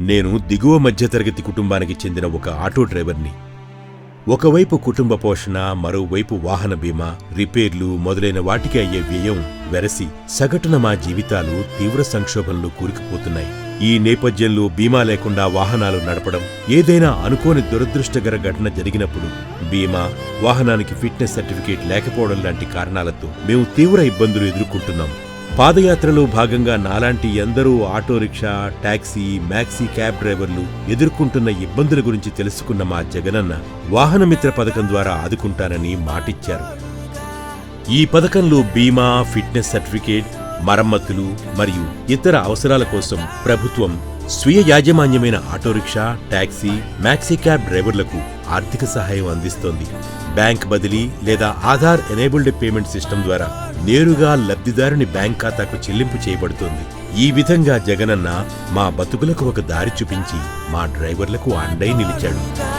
నేను దిగువ మధ్యతరగతి కుటుంబానికి చెందిన ఒక ఆటో డ్రైవర్ని. ఒకవైపు కుటుంబ పోషణ మరోవైపు వాహన బీమా రిపేర్లు మొదలైన వాటికి అయ్యే వ్యయం వెరసి సగటున మా జీవితాలు తీవ్ర సంక్షోభంలో కూరుకుపోతున్నాయి. ఈ నేపథ్యంలో బీమా లేకుండా వాహనాలు నడపడం ఏదైనా అనుకోని దురదృష్టకర ఘటన జరిగినప్పుడు బీమా వాహనానికి ఫిట్నెస్ సర్టిఫికేట్ లేకపోవడం లాంటి కారణాలతో మేము తీవ్ర ఇబ్బందులు ఎదుర్కొంటున్నాం. పాదయాత్రలో భాగంగా నాలాంటి ఎందరో auto rickshaw taxi maxi cab డ్రైవర్లు ఎదుర్కొంటున్న ఇబ్బందుల గురించి తెలుసుకున్న మా జగనన్న వాహనమిత్ర పథకం ద్వారా ఆదుకుంటానని మాటిచ్చారు. ఈ పథకంలో బీమా ఫిట్నెస్ సర్టిఫికేట్ మరమ్మతులు మరియు ఇతర అవసరాల కోసం ప్రభుత్వం స్వీయ యాజమాన్యమైన auto rickshaw taxi taxi maxi cab డ్రైవర్లకు ఆర్థిక సహాయం అందిస్తోంది. బ్యాంక్ బదిలీ లేదా ఆధార్ ఎనేబుల్డ్ పేమెంట్ సిస్టమ్ ద్వారా నేరుగా లబ్ధిదారుని బ్యాంక్ ఖాతాకు చెల్లింపు చేయబడుతోంది. ఈ విధంగా జగనన్న మా బతుకులకు ఒక దారి చూపించి మా డ్రైవర్లకు అండై నిలిచాడు.